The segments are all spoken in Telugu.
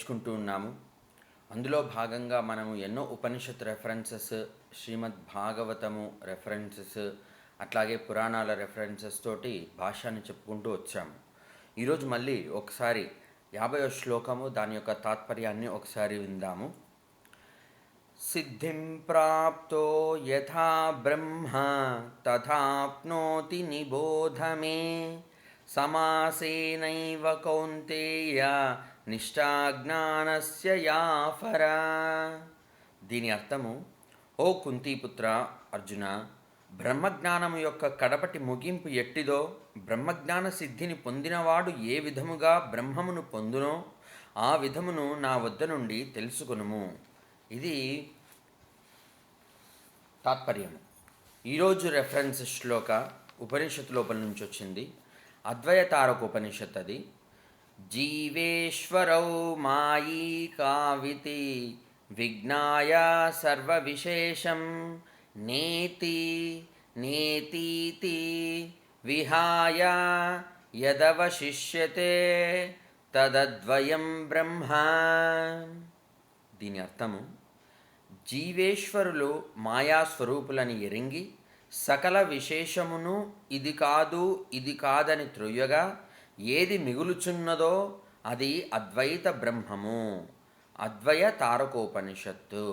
నేర్చుకుంటూ ఉన్నాము. అందులో భాగంగా మనము ఎన్నో ఉపనిషత్ రెఫరెన్సెస్ శ్రీమద్ భాగవతము రెఫరెన్సెస్ అట్లాగే పురాణాల రెఫరెన్సెస్ తోటి భాషను చెప్పుకుంటూ వచ్చాము. ఈరోజు మళ్ళీ ఒకసారి యాభై శ్లోకము దాని యొక్క తాత్పర్యాన్ని ఒకసారి విందాము. సిద్ధిం ప్రాప్తో యథా బ్రహ్మ తథాప్నోతి నిబోధమే సమాసేనైవ కౌంతేయ నిష్టాజ్ఞానస్య యాఫరా. దీని అర్థము ఓ కుంతీపుత్ర అర్జున బ్రహ్మజ్ఞానము యొక్క కడపటి ముగింపు ఎట్టిదో బ్రహ్మజ్ఞాన సిద్ధిని పొందినవాడు ఏ విధముగా బ్రహ్మమును పొందునో ఆ విధమును నా వద్ద నుండి తెలుసుకొనుము. ఇది తాత్పర్యము. ఈరోజు రెఫరెన్స్ శ్లోక ఉపనిషత్తు లోపల నుంచి వచ్చింది. అద్వయతారక ఉపనిషత్ అది జీవేశ్వరౌ మాయీ కావితి విజ్ఞాయ సర్వవిశేషం. నేతి నేతీతి విహాయ యదవశిష్యతే తదద్వయం బ్రహ్మ. దీని అర్థము జీవేశ్వరులు మాయాస్వరూపులని ఎరింగి సకల విశేషమును ఇది కాదు ఇది కాదని త్రొయ్యగా ఏది మిగులుచున్నదో అది అద్వైత బ్రహ్మము. అద్వయ తారకోపనిషత్తు.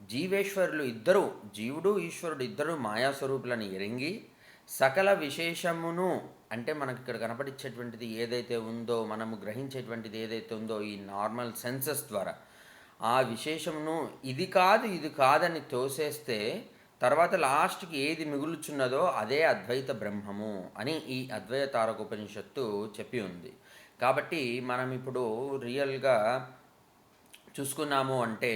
జీవేశ్వరులు ఇద్దరు జీవుడు ఈశ్వరుడు ఇద్దరు మాయాస్వరూపులను ఎరింగి సకల విశేషమును అంటే మనకి ఇక్కడ కనపడించేటువంటిది ఏదైతే ఉందో మనము గ్రహించేటువంటిది ఏదైతే ఉందో ఈ నార్మల్ సెన్సెస్ ద్వారా ఆ విశేషమును ఇది కాదు ఇది కాదని తోసేస్తే తర్వాత లాస్ట్కి ఏది మిగులుచున్నదో అదే అద్వైత బ్రహ్మము అని ఈ అద్వైత తారకోపనిషత్తు చెప్పి ఉంది. కాబట్టి మనం ఇప్పుడు రియల్గా చూసుకున్నాము అంటే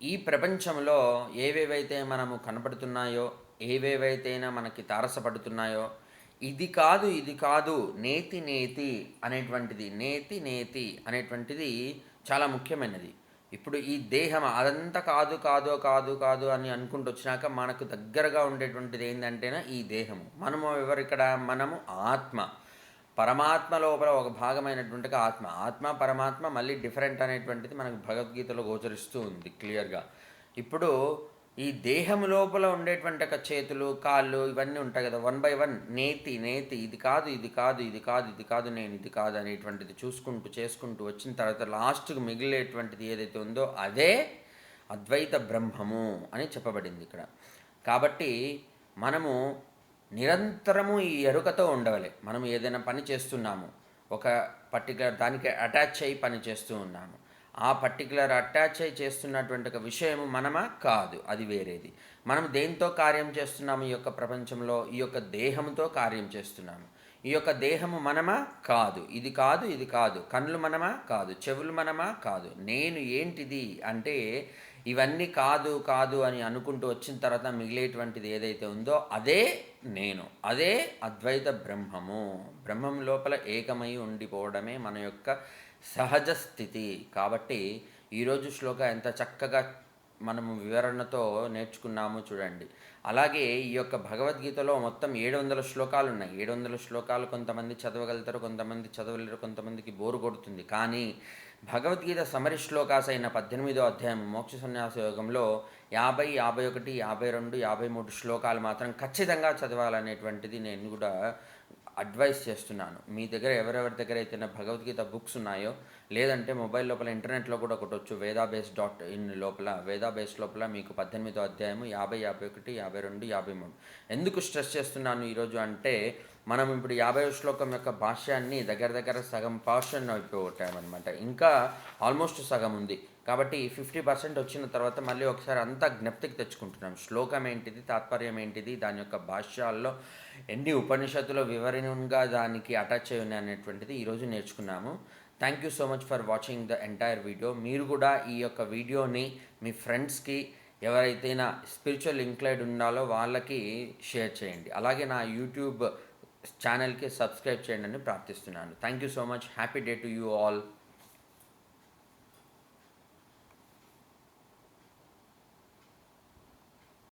ఈ ప్రపంచంలో ఏవేవైతే మనము కనపడుతున్నాయో ఏవేవైతేనా మనకి తారసపడుతున్నాయో ఇది కాదు ఇది కాదు నేతి నేతి అనేటువంటిది నేతి నేతి అనేటువంటిది చాలా ముఖ్యమైనది. ఇప్పుడు ఈ దేహం అదంతా కాదు కాదు కాదు కాదు అని అనుకుంటూ వచ్చినాక మనకు దగ్గరగా ఉండేటువంటిది ఏంటంటేనా ఈ దేహము. మనము ఎవరిక్కడ మనము ఆత్మ. పరమాత్మ లోపల ఒక భాగమైనటువంటి ఆత్మ. ఆత్మ పరమాత్మ మళ్ళీ డిఫరెంట్ అనేటువంటిది మనకు భగవద్గీతలో గోచరిస్తూ ఉంది క్లియర్గా ఇప్పుడు ఈ దేహం లోపల ఉండేటువంటి ఒక చేతులు కాళ్ళు ఇవన్నీ ఉంటాయి కదా వన్ బై వన్ నేతి నేతి ఇది కాదు ఇది కాదు ఇది కాదు ఇది కాదు నేను ఇది కాదు అనేటువంటిది చూసుకుంటూ చేసుకుంటూ వచ్చిన తర్వాత లాస్ట్కి మిగిలేటువంటిది ఏదైతే ఉందో అదే అద్వైత బ్రహ్మము అని చెప్పబడింది ఇక్కడ. కాబట్టి మనము నిరంతరము ఈ ఎరుకతో ఉండవలే. మనం ఏదైనా పని చేస్తున్నాము ఒక పర్టికులర్ దానికి అటాచ్ అయ్యి పని చేస్తూ ఉన్నాము. ఆ పర్టికులర్ అటాచ్ అయి చేస్తున్నటువంటి ఒక విషయము మనమా? కాదు. అది వేరేది. మనం దేంతో కార్యం చేస్తున్నాము? ఈ యొక్క ప్రపంచంలో ఈ యొక్క దేహంతో కార్యం చేస్తున్నాము. ఈ యొక్క దేహము మనమా? కాదు. ఇది కాదు ఇది కాదు. కళ్ళు మనమా? కాదు. చెవులు మనమా? కాదు. నేను ఏంటిది? అంటే ఇవన్నీ కాదు కాదు అని అనుకుంటూ వచ్చిన తర్వాత మిగిలేటువంటిది ఏదైతే ఉందో అదే నేను అదే అద్వైత బ్రహ్మము. బ్రహ్మం లోపల ఏకమై ఉండిపోవడమే మన యొక్క సహజ స్థితి. కాబట్టి ఈరోజు శ్లోక ఎంత చక్కగా మనము వివరణతో నేర్చుకున్నాము చూడండి. అలాగే ఈ యొక్క భగవద్గీతలో మొత్తం ఏడు వందల శ్లోకాలు ఉన్నాయి ఏడు వందల శ్లోకాలు కొంతమంది చదవగలుగుతారు కొంతమంది చదవలేరు కొంతమందికి బోరు కొడుతుంది. కానీ భగవద్గీత సమరి శ్లోకాస్ అయిన పద్దెనిమిదో అధ్యాయం మోక్ష సన్యాస యోగంలో యాభై యాభై ఒకటి యాభై రెండు యాభై మూడు శ్లోకాలు మాత్రం ఖచ్చితంగా చదవాలనేటువంటిది నేను కూడా అడ్వైస్ చేస్తున్నాను. మీ దగ్గర ఎవరెవరి దగ్గర అయితే భగవద్గీత బుక్స్ ఉన్నాయో లేదంటే మొబైల్ లోపల ఇంటర్నెట్లో కూడా కొట్టవచ్చు వేదాబేస్ డాట్ ఇన్ లోపల వేదాబేస్ లోపల మీకు పద్దెనిమిదో అధ్యాయము యాభై యాభై ఒకటి యాభై రెండు యాభై మూడు. ఎందుకు స్ట్రెస్ చేస్తున్నాను ఈరోజు అంటే మనం ఇప్పుడు యాభై శ్లోకం యొక్క భాష్యాన్ని దగ్గర దగ్గర సగం పార్షన్ అయిపోగొట్టామన్నమాట. ఇంకా ఆల్మోస్ట్ సగం ఉంది. కాబట్టి ఫిఫ్టీ పర్సెంట్ వచ్చిన తర్వాత మళ్ళీ ఒకసారి అంతా జ్ఞప్తికి తెచ్చుకుంటున్నాం. శ్లోకం ఏంటిది తాత్పర్యం ఏంటిది దాని యొక్క భాష్యాల్లో ఎన్ని ఉపనిషత్తులో వివరణంగా దానికి అటాచ్ అయి ఉన్నాయి అనేటువంటిది ఈరోజు నేర్చుకున్నాము. Thank you so much for watching the entire video మీరు కూడా ఈ యొక్క వీడియోని మీ ఫ్రెండ్స్కి ఎవరైతేనా స్పిరిచువల్ ఇంక్లైడ్ ఉండాలో వాళ్ళకి షేర్ చేయండి. అలాగే నా యూట్యూబ్ ఛానల్కి సబ్స్క్రైబ్ చేయండి అని ప్రార్థిస్తున్నాను. Thank you so much happy day to you all